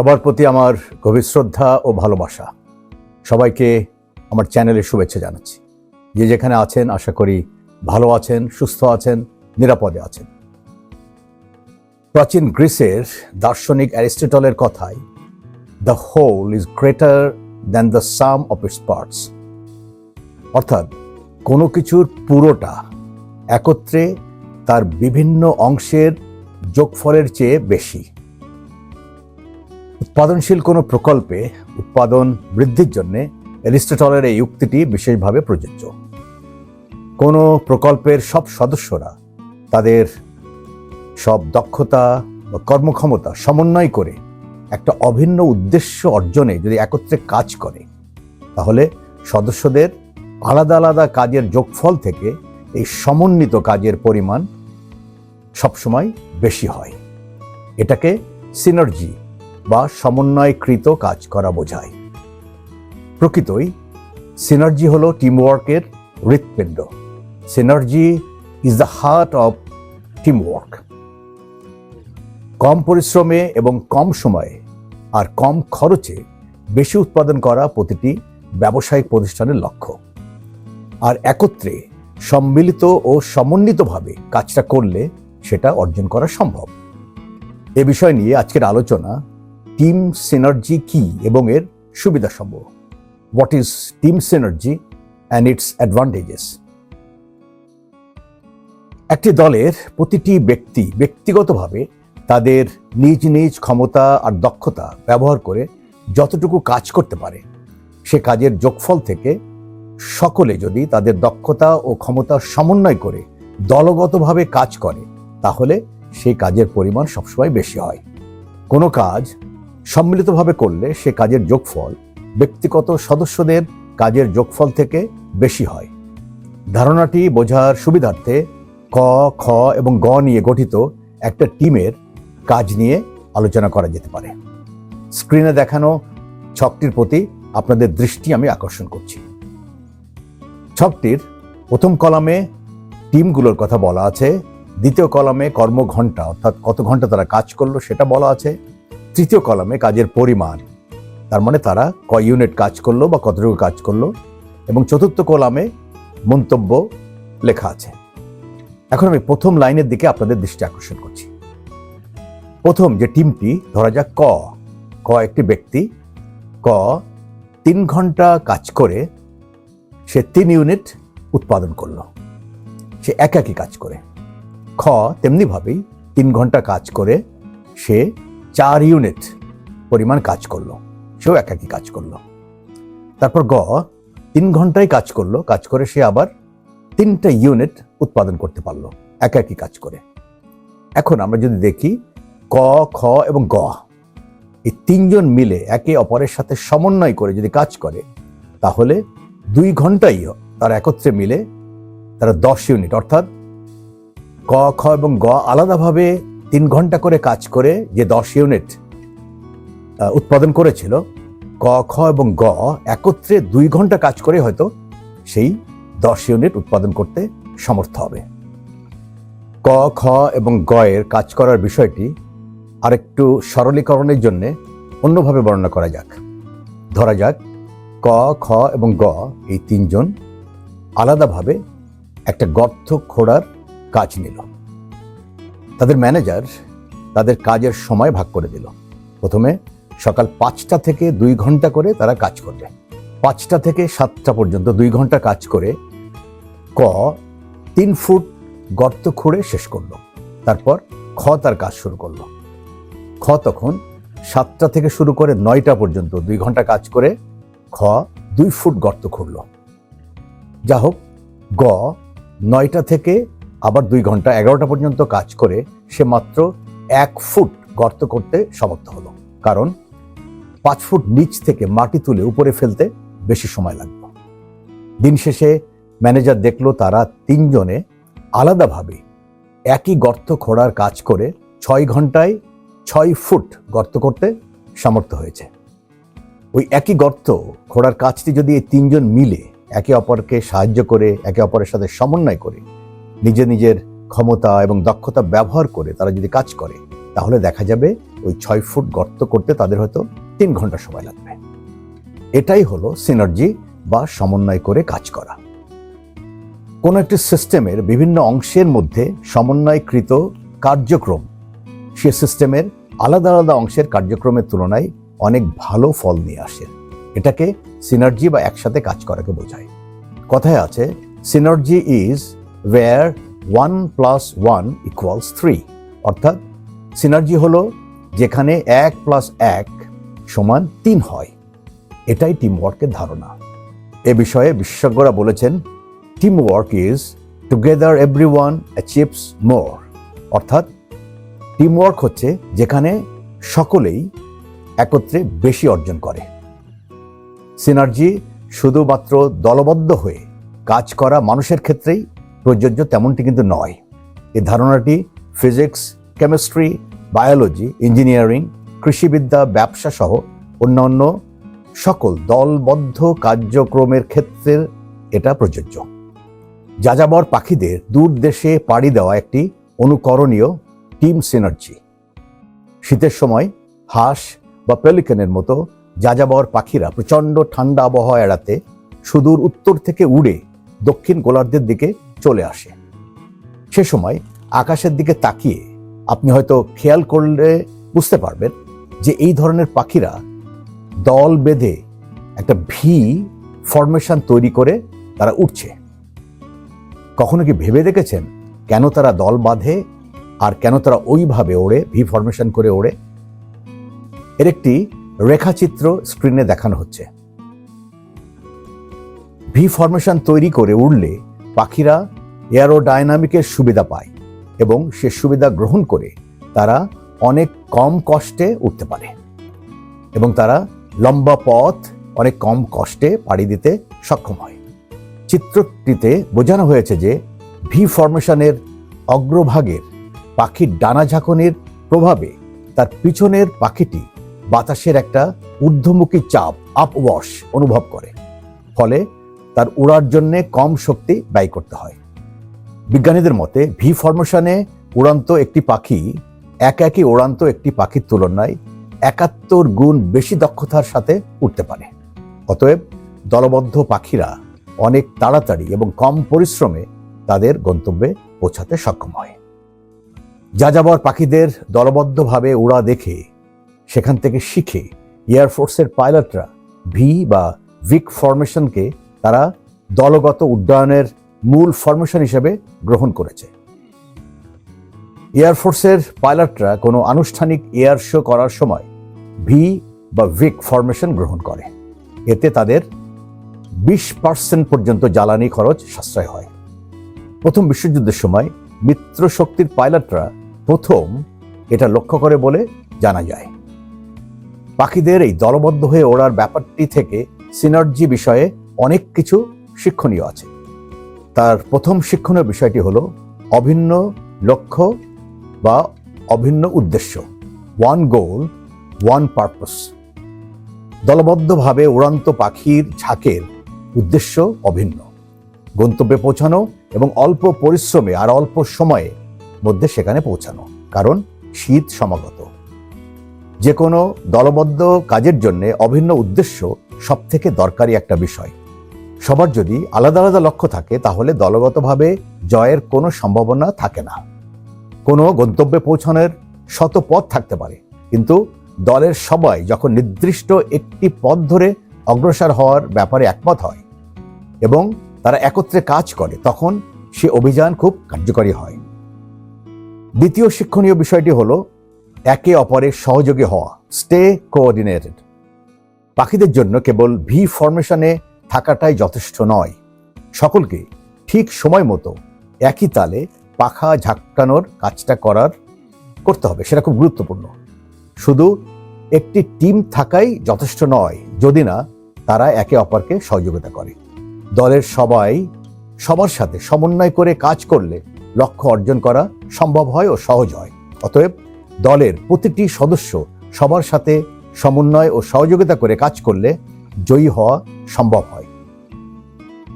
সবার প্রতি আমার গভীর শ্রদ্ধা ও ভালোবাসা। সবাইকে আমার চ্যানেলে শুভেচ্ছা জানাচ্ছি। যে যেখানে আছেন, আশা করি ভালো আছেন, সুস্থ আছেন, নিরাপদে আছেন। প্রাচীন গ্রিসের দার্শনিক অ্যারিস্টটলের কথায় the whole is greater than the sum of its parts অর্থাৎ, কোনো কিছুর পুরোটা একত্রে তার বিভিন্ন অংশের যোগফলের চেয়ে বেশি। উৎপাদনশীল কোনো প্রকল্পে উৎপাদন বৃদ্ধির জন্য অ্যারিস্টটলের এই উক্তিটি বিশেষভাবে প্রযোজ্য। কোনো প্রকল্পের সব সদস্যরা তাদের সব দক্ষতা বা কর্মক্ষমতা সমন্বয় করে একটা অভিন্ন উদ্দেশ্য অর্জনে যদি একত্রে কাজ করে, তাহলে সদস্যদের আলাদা আলাদা কাজের যোগফল থেকে এই সমন্বিত কাজের পরিমাণ সবসময় বেশি হয়। এটাকে সিনার্জি বা সমন্বয়কৃত কাজ করা বোঝায়। প্রকৃতই, সিনার্জি হলো টিমওয়ার্কের হৃৎপিণ্ড। Synergy is the heart of teamwork কম পরিশ্রমে এবং কম সময়ে আর কম খরচে বেশি উৎপাদন করা প্রতিটি ব্যবসায়িক প্রতিষ্ঠানের লক্ষ্য। আর একত্রে সম্মিলিত ও সমন্বিতভাবে কাজটা করলে সেটা অর্জন করা সম্ভব। এ বিষয় নিয়ে আজকের আলোচনা টিম সিনার্জি কি এবং এর সুবিধাসমূহ what is team synergy and its advantages একটি দলের প্রতিটি ব্যক্তি ব্যক্তিগতভাবে তাদের নিজ নিজ ক্ষমতা আর দক্ষতা ব্যবহার করে যতটুকু কাজ করতে পারে, সে কাজের যোগফল থেকে সকলে যদি তাদের দক্ষতা ও ক্ষমতা সমন্বয় করে দলগতভাবে কাজ করে, তাহলে সেই কাজের পরিমাণ সবসময় বেশি হয়। কোনো কাজ সম্মিলিতভাবে করলে সে কাজের যোগফল, ব্যক্তিগত সদস্যদের কাজের যোগফল থেকে বেশি হয়। ধারণাটি বোঝার সুবিধার্থে ক, খ এবং গ নিয়ে গঠিত একটা টিমের কাজ নিয়ে আলোচনা করা যেতে পারে। স্ক্রিনে দেখানো ছকটির প্রতি আপনাদের দৃষ্টি আমি আকর্ষণ করছি। ছকটির প্রথম কলামে টিমগুলোর কথা বলা আছে, দ্বিতীয় কলামে কর্মঘণ্টা, অর্থাৎ কত ঘণ্টা তারা কাজ করল সেটা বলা আছে তৃতীয় কলামে কাজের পরিমাণ। তার মানে তারা কয় ইউনিট কাজ করল বা কতটুকু কাজ করল এবং চতুর্থ কলামে মন্তব্য লেখা আছে। এখন আমি প্রথম লাইনের দিকে আপনাদের দৃষ্টি আকর্ষণ করছি। প্রথম যে টিমটি ধরা যাক ক। ক একটি ব্যক্তি। ক তিন ঘণ্টা কাজ করে সে তিন ইউনিট উৎপাদন করল। সে একাকী কাজ করে। খ তেমনিভাবেই তিন ঘণ্টা কাজ করে সে চার ইউনিট পরিমাণ কাজ করল। সেও একাকী কাজ করল। তারপর গ, তিন ঘন্টায় কাজ করল। কাজ করে সে আবার তিনটা ইউনিট উৎপাদন করতে পারল, একাকী কাজ করে। এখন আমরা যদি দেখি ক, খ এবং গ, এই তিনজন মিলে একে অপরের সাথে সমন্বয় করে যদি কাজ করে, তাহলে দুই ঘন্টাই তারা একত্রে মিলে তারা দশ ইউনিট অর্থাৎ ক, খ এবং গ আলাদাভাবে তিন ঘণ্টা করে কাজ করে যে দশ ইউনিট উৎপাদন করেছিল, ক, খ এবং গ একত্রে দুই ঘণ্টা কাজ করে হয়তো সেই দশ ইউনিট উৎপাদন করতে সমর্থ হবে। ক, খ এবং গ এর কাজ করার বিষয়টি আরেকটু সরলীকরণের জন্য অন্যভাবে বর্ণনা করা যাক। ধরা যাক, ক, খ এবং গ এই তিনজন আলাদাভাবে একটা গর্ত খোঁড়ার কাজ নিল। তাদের ম্যানেজার তাদের কাজের সময় ভাগ করে দিল। প্রথমে সকাল পাঁচটা থেকে দুই ঘণ্টা করে তারা কাজ করবে। পাঁচটা থেকে সাতটা পর্যন্ত দুই ঘণ্টা কাজ করে ক, তিন ফুট গর্ত খুঁড়ে শেষ করল। তারপর খ তার কাজ শুরু করল। খ তখন সাতটা থেকে শুরু করে নয়টা পর্যন্ত দুই ঘণ্টা কাজ করে খ দুই ফুট গর্ত খুঁড়ল। যা হোক গ নয়টা থেকে আবার দুই ঘণ্টা এগারোটা পর্যন্ত কাজ করে সে মাত্র এক ফুট গর্ত করতে সমর্থ হলো। কারণ পাঁচ ফুট নিচ থেকে মাটি তুলে উপরে ফেলতে বেশি সময় লাগবে। দিন শেষে ম্যানেজার দেখল তারা তিনজনে আলাদাভাবে একই গর্ত খোঁড়ার কাজ করে ছয় ঘন্টায় ছয় ফুট গর্ত করতে সামর্থ্য হয়েছে। ওই একই গর্ত খোঁড়ার কাজটি যদি এই তিনজন মিলে একে অপরকে সাহায্য করে, একে অপরের সাথে সমন্বয় করে নিজে নিজের ক্ষমতা এবং দক্ষতা ব্যবহার করে তারা যদি কাজ করে, তাহলে দেখা যাবে ওই ছয় ফুট গর্ত করতে তাদের হয়তো তিন ঘণ্টা সময় লাগবে। এটাই হলো সিনার্জি বা সমন্বয় করে কাজ করা। কোনো একটি সিস্টেমের বিভিন্ন অংশের মধ্যে সমন্বয়কৃত কার্যক্রম, সে সিস্টেমের আলাদা আলাদা অংশের কার্যক্রমের তুলনায় অনেক ভালো ফল নিয়ে আসে। এটাকে সিনার্জি বা একসাথে কাজ করাকে বোঝায়। কথায় আছে synergy is where one plus one equals three অর্থাৎ সিনার্জি হল যেখানে এক প্লাস এক সমান তিন হয়। এটাই টিমওয়ার্কের ধারণা। এ বিষয়ে বিশেষজ্ঞরা বলেছেন team work is together every one achieves more অর্থাৎ টিম ওয়ার্ক হচ্ছে যেখানে সকলেই একত্রে বেশি অর্জন করে। সিনার্জি শুধুমাত্র দলবদ্ধ হয়ে কাজ করা মানুষের ক্ষেত্রেই প্রযোজ্য তেমনটি কিন্তু নয়। এই ধারণাটি ফিজিক্স, কেমিস্ট্রি, বায়োলজি, ইঞ্জিনিয়ারিং, কৃষিবিদ্যা ব্যবসা সহ অন্যান্য সকল দলবদ্ধ কার্যক্রমের ক্ষেত্রে এটা প্রযোজ্য। যাযাবর পাখিদের দূর দেশে পাড়ি দেওয়া একটি অনুকরণীয় টিম সিনার্জি। শীতের সময় হাঁস বা পেলিকানের মতো যাযাবর পাখিরা প্রচণ্ড ঠান্ডা আবহাওয়া এড়াতে সুদূর উত্তর থেকে উড়ে দক্ষিণ গোলার্ধের দিকে চলে আসে। সে সময় আকাশের দিকে তাকিয়ে আপনি হয়তো খেয়াল করলে বুঝতে পারবেন যে এই ধরনের পাখিরা দল বেঁধে একটা ভি ফরমেশন তৈরি করে তারা উঠছে কখনো কি ভেবে দেখেছেন কেন তারা দল বাঁধে আর কেন তারা ওইভাবে ওড়ে, ভি ফরমেশন করে ওড়ে? এর একটি রেখাচিত্র স্ক্রিনে দেখানো হচ্ছে। ভি ফরমেশন তৈরি করে উড়লে পাখিরা এয়ারোডাইনামিকের সুবিধা পায় এবং সে সুবিধা গ্রহণ করে তারা অনেক কম কষ্টে উঠতে পারে এবং তারা লম্বা পথ অনেক কম কষ্টে পাড়ি দিতে সক্ষম হয়। চিত্রটিতে বোঝানো হয়েছে যে ভি ফরমেশনের অগ্রভাগের পাখির ডানা ঝাঁকনের প্রভাবে তার পিছনের পাখিটি বাতাসের একটা ঊর্ধ্বমুখী চাপ আপওয়াশ অনুভব করে। ফলে তার উড়ার জন্য কম শক্তি ব্যয় করতে হয়। বিজ্ঞানীদের মতে, ভি ফরমেশনে উড়ান্ত একটি পাখি এক একই উড়ান্ত একটি পাখির তুলনায় একাত্তর গুণ বেশি দক্ষতার সাথে উঠতে পারে। অতএব দলবদ্ধ পাখিরা অনেক তাড়াতাড়ি এবং কম পরিশ্রমে তাদের গন্তব্যে পৌঁছাতে সক্ষম হয়। যা যাযাবর পাখিদের দলবদ্ধভাবে উড়া দেখে, সেখান থেকে শিখে এয়ারফোর্সের পাইলটরা ভি বা ভিক ফরমেশনকে তারা দলগত উড্ডয়নের মূল ফরমেশন হিসেবে গ্রহণ করেছে। এয়ারফোর্সের পাইলটরা কোনো আনুষ্ঠানিক এয়ার শো করার সময় ভি বা ভিক ফরমেশন গ্রহণ করে। এতে তাদের বিশ পার্সেন্ট পর্যন্ত জ্বালানি খরচ সাশ্রয় হয়। প্রথম বিশ্বযুদ্ধের সময় মিত্র শক্তির পাইলটরা প্রথম এটা লক্ষ্য করে বলে জানা যায়। পাখিদের এই দলবদ্ধ হয়ে ওড়ার ব্যাপারটি থেকে সিনার্জি বিষয়ে অনেক কিছু শিক্ষণীয় আছে। তার প্রথম শিক্ষণীয় বিষয়টি হলো অভিন্ন লক্ষ্য বা অভিন্ন উদ্দেশ্য। ওয়ান গোল ওয়ান পারপাস দলবদ্ধভাবে উড়ান্ত পাখির ঝাঁকের উদ্দেশ্য অভিন্ন। গন্তব্যে পৌঁছানো এবং অল্প পরিশ্রমে আর অল্প সময়ে মধ্যে সেখানে পৌঁছানো, কারণ শীত সমাগত। যে কোনো দলবদ্ধ কাজের জন্য অভিন্ন উদ্দেশ্য সব থেকে দরকারি একটা বিষয়। সবার যদি আলাদা আলাদা লক্ষ্য থাকে, তাহলে দলগতভাবে জয়ের কোনো সম্ভাবনা থাকে না। কোনো গন্তব্যে পৌঁছানোর শত পথ থাকতে পারে। কিন্তু দলের সবাই যখন নির্দিষ্ট একটি পথ ধরে অগ্রসর হওয়ার ব্যাপারে একমত হয় এবং তারা একত্রে কাজ করে, তখন সে অভিযান খুব কার্যকরী হয়। দ্বিতীয় শিক্ষণীয় বিষয়টি হলো একে অপরের সহযোগী হওয়া স্টে কোঅর্ডিনেটেড পাখিদের জন্য কেবল ভি ফরমেশনে থাকাটাই যথেষ্ট নয়। সকলকে ঠিক সময় মতো একই তালে পাখা ঝাঁকানোর কাজটা করার করতে হবে, সেটা খুব গুরুত্বপূর্ণ। শুধু একটি টিম থাকাই যথেষ্ট নয়, যদি না তারা একে অপরকে সহযোগিতা করে। দলের সবাই সবার সাথে সমন্বয় করে কাজ করলে লক্ষ্য অর্জন করা সম্ভব হয় ও সহজ হয়। অতএব দলের প্রতিটি সদস্য সবার সাথে সমন্বয় ও সহযোগিতা করে কাজ করলে জয়ী হওয়া সম্ভব হয়।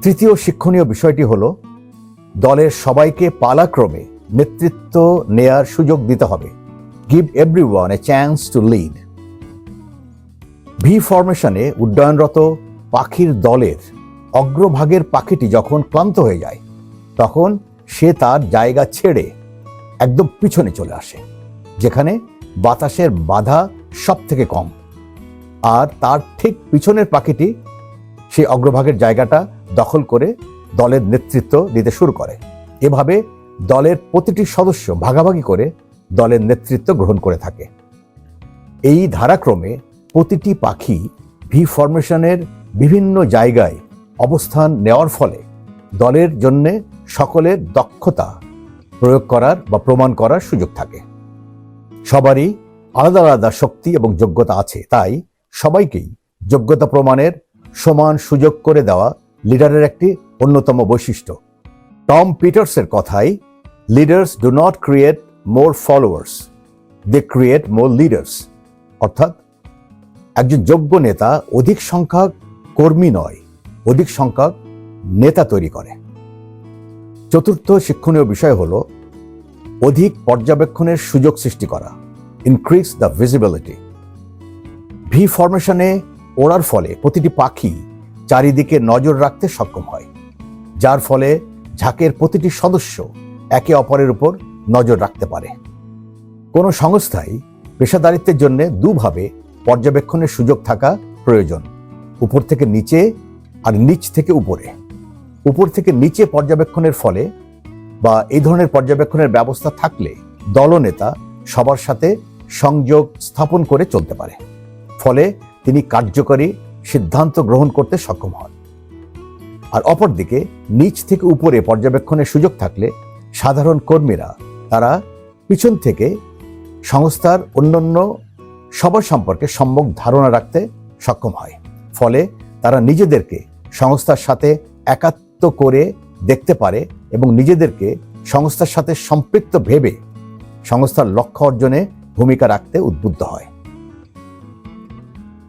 তৃতীয় শিক্ষণীয় বিষয়টি হলো, দলের সবাইকে পালাক্রমে নেতৃত্ব নেয়ার সুযোগ দিতে হবে give everyone a chance to lead. V ফরমেশনে উড্ডয়নরত পাখির দলের অগ্রভাগের পাখিটি যখন ক্লান্ত হয়ে যায়, তখন সে তার জায়গা ছেড়ে একদম পিছনে চলে আসে, যেখানে বাতাসের বাধা সব থেকে কম আর তার ঠিক পিছনের পাখিটি সেই অগ্রভাগের জায়গাটা দখল করে দলের নেতৃত্ব দিতে শুরু করে। এভাবে দলের প্রতিটি সদস্য ভাগাভাগি করে দলের নেতৃত্ব গ্রহণ করে থাকে। এই ধারাক্রমে প্রতিটি পাখি ভি ফরমেশনের বিভিন্ন জায়গায় অবস্থান নেওয়ার ফলে দলের জন্যে সকলের দক্ষতা প্রয়োগ করার বা প্রমাণ করার সুযোগ থাকে। সবারই আলাদা আলাদা শক্তি এবং যোগ্যতা আছে, তাই সবাইকেই যোগ্যতা প্রমাণের সমান সুযোগ করে দেওয়া লিডারের একটি অন্যতম বৈশিষ্ট্য। টম পিটার্সের কথাই, leaders do not create more followers, they create more leaders. অর্থাৎ, একজন যোগ্য নেতা অধিক সংখ্যক কর্মী নয়, অধিক সংখ্যক নেতা তৈরি করে। চতুর্থ শিক্ষণীয় বিষয় হল, অধিক পর্যবেক্ষণের সুযোগ সৃষ্টি করা ইনক্রিজ দ্য ভিজিবিলিটি ভি ফরমেশনে ওড়ার ফলে প্রতিটি পাখি চারিদিকে নজর রাখতে সক্ষম হয়, যার ফলে ঝাঁকের প্রতিটি সদস্য একে অপরের উপর নজর রাখতে পারে। কোনো সংস্থায় পেশাদারিত্বের জন্য দুভাবে পর্যবেক্ষণের সুযোগ থাকা প্রয়োজন, উপর থেকে নিচে আর নিচ থেকে উপরে। উপর থেকে নিচে পর্যবেক্ষণের ফলে বা এই ধরনের পর্যবেক্ষণের ব্যবস্থা থাকলে দলনেতা সবার সাথে সংযোগ স্থাপন করে চলতে পারে। ফলে তিনি কার্যকরী সিদ্ধান্ত গ্রহণ করতে সক্ষম হন। আর অপরদিকে, নিচ থেকে উপরে পর্যবেক্ষণের সুযোগ থাকলে সাধারণ কর্মীরা তারা পিছন থেকে সংস্থার অন্যান্য সবার সম্পর্কে সম্যক ধারণা রাখতে সক্ষম হয়। ফলে তারা নিজেদেরকে সংস্থার সাথে একাত্ম করে দেখতে পারে এবং নিজেদেরকে সংস্থার সাথে সম্পৃক্ত ভেবে সংস্থার লক্ষ্য অর্জনে ভূমিকা রাখতে উদ্বুদ্ধ হয়।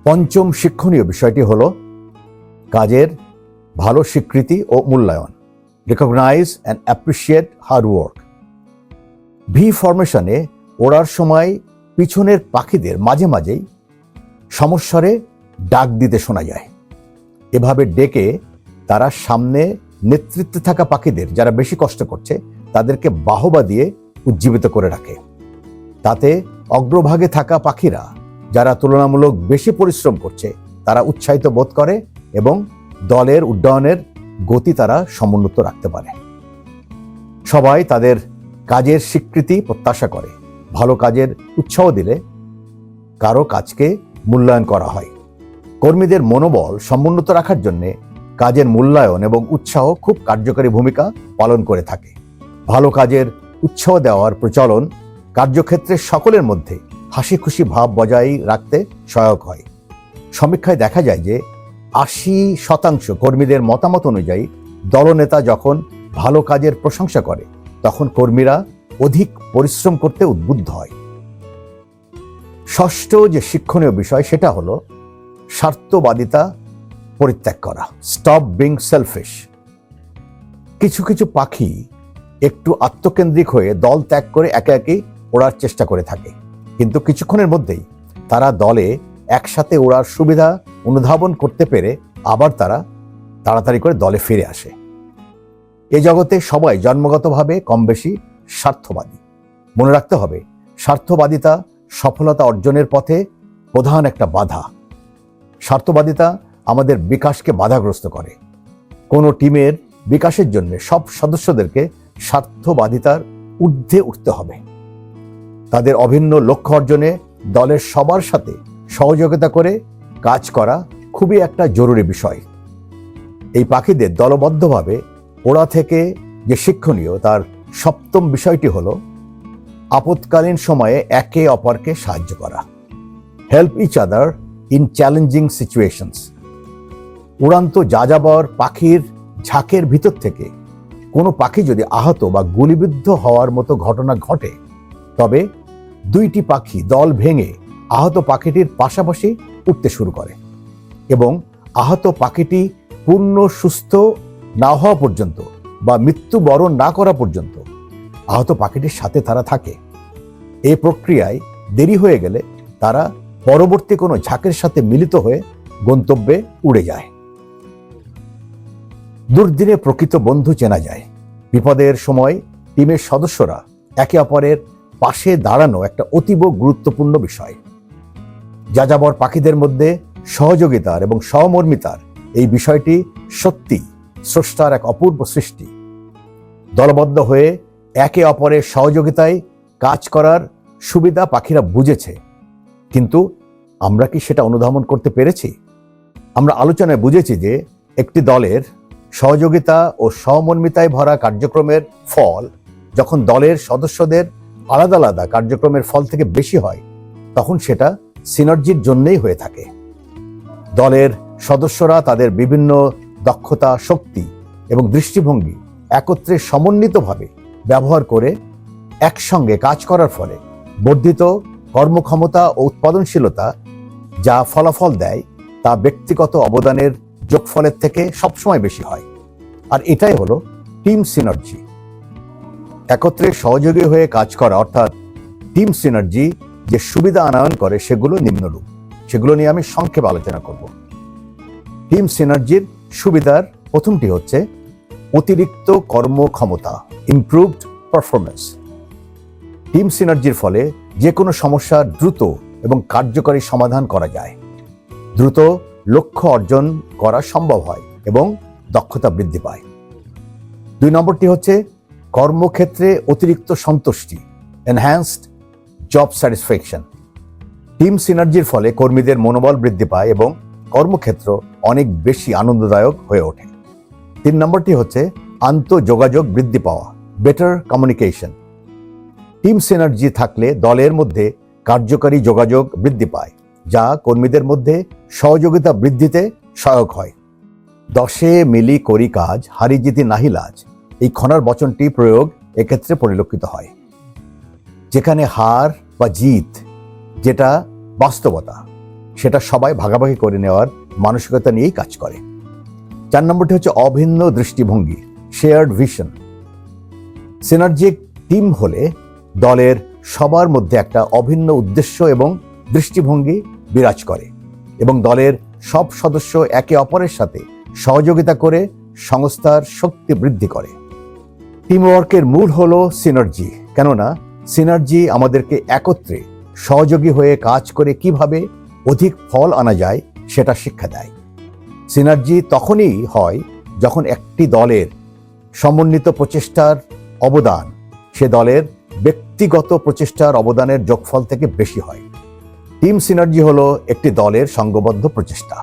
পঞ্চম শিক্ষণীয় বিষয়টি হল কাজের ভালো স্বীকৃতি ও মূল্যায়ন। Recognise and appreciate hard work V ফরমেশনে ওড়ার সময় পিছনের পাখিদের মাঝে মাঝেই সমস্বরে ডাক দিতে শোনা যায়। এভাবে ডেকে তারা সামনে নেতৃত্বে থাকা পাখিদের যারা বেশি কষ্ট করছে, তাদেরকে বাহবা দিয়ে উজ্জীবিত করে রাখে। তাতে অগ্রভাগে থাকা পাখিরা যারা তুলনামূলক বেশি পরিশ্রম করছে, তারা উৎসাহিত বোধ করে এবং দলের উড্ডয়নের গতি তারা সমুন্নত রাখতে পারে। সবাই তাদের কাজের স্বীকৃতি প্রত্যাশা করে। ভালো কাজের উৎসাহ দিলে কারও কাজকে মূল্যায়ন করা হয়। কর্মীদের মনোবল সমুন্নত রাখার জন্য কাজের মূল্যায়ন এবং উৎসাহ খুব কার্যকরী ভূমিকা পালন করে থাকে। ভালো কাজের উৎসাহ দেওয়ার প্রচলন কার্যক্ষেত্রে সকলের মধ্যে হাসি খুশি ভাব বজায় রাখতে সহায়ক হয়। সমীক্ষায় দেখা যায় যে আশি শতাংশ কর্মীদের মতামত অনুযায়ী দলনেতা যখন ভালো কাজের প্রশংসা করে, তখন কর্মীরা অধিক পরিশ্রম করতে উদ্বুদ্ধ হয়। ষষ্ঠ যে শিক্ষণীয় বিষয়, সেটা হলো স্বার্থবাদিতা পরিত্যাগ করা স্টপ বিং সেলফিশ কিছু কিছু পাখি একটু আত্মকেন্দ্রিক হয়ে দল ত্যাগ করে একে একে ওড়ার চেষ্টা করে থাকে। কিন্তু কিছুক্ষণের মধ্যেই তারা দলে একসাথে ওড়ার সুবিধা অনুধাবন করতে পেরে আবার তারা তাড়াতাড়ি করে দলে ফিরে আসে। এ জগতে সবাই জন্মগতভাবে কম বেশি স্বার্থবাদী। মনে রাখতে হবে, স্বার্থবাদিতা সফলতা অর্জনের পথে প্রধান একটা বাধা। স্বার্থবাদিতা আমাদের বিকাশকে বাধাগ্রস্ত করে। কোনো টিমের বিকাশের জন্য সব সদস্যদেরকে স্বার্থবাদিতার ঊর্ধ্বে উঠতে হবে। তাদের অভিন্ন লক্ষ্য অর্জনে দলের সবার সাথে সহযোগিতা করে কাজ করা খুবই একটা জরুরি বিষয়। এই পাখিদের দলবদ্ধভাবে ওড়া থেকে যে শিক্ষণীয় তার সপ্তম বিষয়টি হল আপৎকালীন সময়ে একে অপরকে সাহায্য করা। Help each other in challenging situations উড়ান্ত যাযাবর পাখির ঝাঁকের ভিতর থেকে কোনো পাখি যদি আহত বা গুলিবিদ্ধ হওয়ার মতো ঘটনা ঘটে তবে দুইটি পাখি দল ভেঙে আহত পাখিটির পাশাপাশি উঠতে শুরু করে এবং আহত পাখিটি পূর্ণ সুস্থ না হওয়া পর্যন্ত বা মৃত্যুবরণ না করা পর্যন্ত আহত পাখিটির সাথে তারা থাকে। এই প্রক্রিয়ায় দেরি হয়ে গেলে তারা পরবর্তী কোনো ঝাঁকের সাথে মিলিত হয়ে গন্তব্যে উড়ে যায়। দুর্দিনে প্রকৃত বন্ধু চেনা যায়। বিপদের সময় টিমের সদস্যরা একে অপরের পাশে দাঁড়ানো একটা অতীব গুরুত্বপূর্ণ বিষয়। যাযাবর পাখিদের মধ্যে সহযোগিতার এবং সহমর্মিতার এই বিষয়টি সত্যি স্রষ্টার এক অপূর্ব সৃষ্টি। দলবদ্ধ হয়ে একে অপরের সহযোগিতায় কাজ করার সুবিধা পাখিরা বুঝেছে। কিন্তু আমরা কি সেটা অনুধাবন করতে পেরেছি? আমরা আলোচনায় বুঝেছি যে একটি দলের সহযোগিতা ও সহমর্মিতায় ভরা কার্যক্রমের ফল যখন দলের সদস্যদের আলাদা আলাদা কার্যক্রমের ফল থেকে বেশি হয়, তখন সেটা সিনার্জির জন্যই হয়ে থাকে। দলের সদস্যরা তাদের বিভিন্ন দক্ষতা, শক্তি এবং দৃষ্টিভঙ্গি একত্রে সমন্বিতভাবে ব্যবহার করে একসঙ্গে কাজ করার ফলে বর্ধিত কর্মক্ষমতা ও উৎপাদনশীলতা যা ফলাফল দেয় তা ব্যক্তিগত অবদানের যোগফলের থেকে সবসময় বেশি হয়। আর এটাই হলো টিম সিনার্জি একত্রে সহযোগী হয়ে কাজ করা, অর্থাৎ টিম সিনার্জি যে সুবিধা আনয়ন করে, সেগুলো নিম্নরূপ। সেগুলো নিয়ে আমি সংক্ষেপে আলোচনা করব। টিম সিনার্জির সুবিধার প্রথমটি হচ্ছে অতিরিক্ত কর্মক্ষমতা ইমপ্রুভড পারফরমেন্স টিম সিনার্জির ফলে যে কোনো সমস্যার দ্রুত এবং কার্যকরী সমাধান করা যায়। দ্রুত লক্ষ্য অর্জন করা সম্ভব হয় এবং দক্ষতা বৃদ্ধি পায়। দুই নম্বরটি হচ্ছে কর্মক্ষেত্রে অতিরিক্ত সন্তুষ্টি এনহ্যান্সড জব স্যাটিসফ্যাকশন টিম সিনার্জির ফলে কর্মীদের মনোবল বৃদ্ধি পায় এবং কর্মক্ষেত্র অনেক বেশি আনন্দদায়ক হয়ে ওঠে। তিন নম্বরটি হচ্ছে আন্তঃযোগাযোগ বৃদ্ধি পাওয়া বেটার কমিউনিকেশন টিম সিনার্জি থাকলে দলের মধ্যে কার্যকারী যোগাযোগ বৃদ্ধি পায়, যা কর্মীদের মধ্যে সহযোগিতা বৃদ্ধিতে সহায়ক হয়। দশে মিলি করি কাজ, হারি জিতি নাহি লাজ। এই খনার বচনটি প্রয়োগ এক্ষেত্রে পরিলক্ষিত হয়। যেখানে হার বা জিত যেটা বাস্তবতা, সেটা সবাই ভাগাভাগি করে নেওয়ার মানসিকতা নিয়েই কাজ করে। চার নম্বরটি হচ্ছে অভিন্ন দৃষ্টিভঙ্গি শেয়ার্ড ভিশন সিনার্জিক টিম হলে দলের সবার মধ্যে একটা অভিন্ন উদ্দেশ্য এবং দৃষ্টিভঙ্গি বিরাজ করে এবং দলের সব সদস্য একে অপরের সাথে সহযোগিতা করে সংস্থার শক্তি বৃদ্ধি করে। টিমওয়ার্কের মূল হলো সিনার্জি কেননা সিনার্জি আমাদেরকে একত্রে সহযোগী হয়ে কাজ করে কীভাবে অধিক ফল আনা যায় সেটা শিক্ষা দেয়। সিনার্জি তখনই হয় যখন একটি দলের সমন্বিত প্রচেষ্টার অবদান সে দলের ব্যক্তিগত প্রচেষ্টার অবদানের যোগফল থেকে বেশি হয়। টিম সিনার্জি হলো একটি দলের সংঘবদ্ধ প্রচেষ্টা।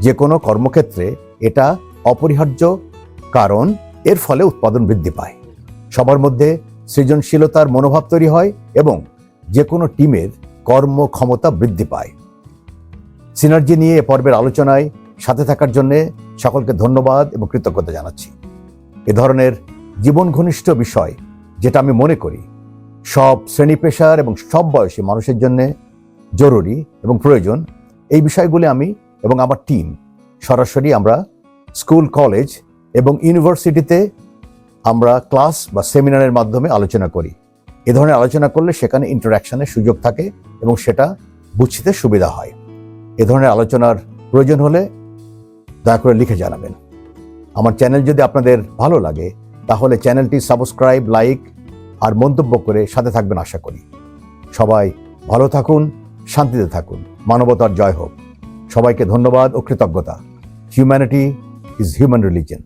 যে কোনো কর্মক্ষেত্রে এটা অপরিহার্য কারণ এর ফলে উৎপাদন বৃদ্ধি পায়। সবার মধ্যে সৃজনশীলতার মনোভাব তৈরি হয় এবং যে কোনো টিমের কর্মক্ষমতা বৃদ্ধি পায়। সিনার্জি নিয়ে এ পর্বের আলোচনায় সাথে থাকার জন্য সকলকে ধন্যবাদ এবং কৃতজ্ঞতা জানাচ্ছি। এ ধরনের জীবন ঘনিষ্ঠ বিষয় যেটা আমি মনে করি সব শ্রেণি পেশার এবং সব বয়সী মানুষের জন্য জরুরি এবং প্রয়োজন, এই বিষয়গুলি আমি এবং আমার টিম সরাসরি আমরা স্কুল, কলেজ এবং ইউনিভার্সিটিতে আমরা ক্লাস বা সেমিনারের মাধ্যমে আলোচনা করি। এ ধরনের আলোচনা করলে সেখানে ইন্টারাকশনের সুযোগ থাকে এবং সেটা বুঝতে সুবিধা হয়। এ ধরনের আলোচনার প্রয়োজন হলে দয়া করে লিখে জানাবেন। আমার চ্যানেল যদি আপনাদের ভালো লাগে, তাহলে চ্যানেলটি সাবস্ক্রাইব, লাইক আর মন্তব্য করে সাথে থাকবেন আশা করি। সবাই ভালো থাকুন, শান্তিতে থাকুন। মানবতার জয় হোক। সবাইকে ধন্যবাদ ও কৃতজ্ঞতা। Humanity is human religion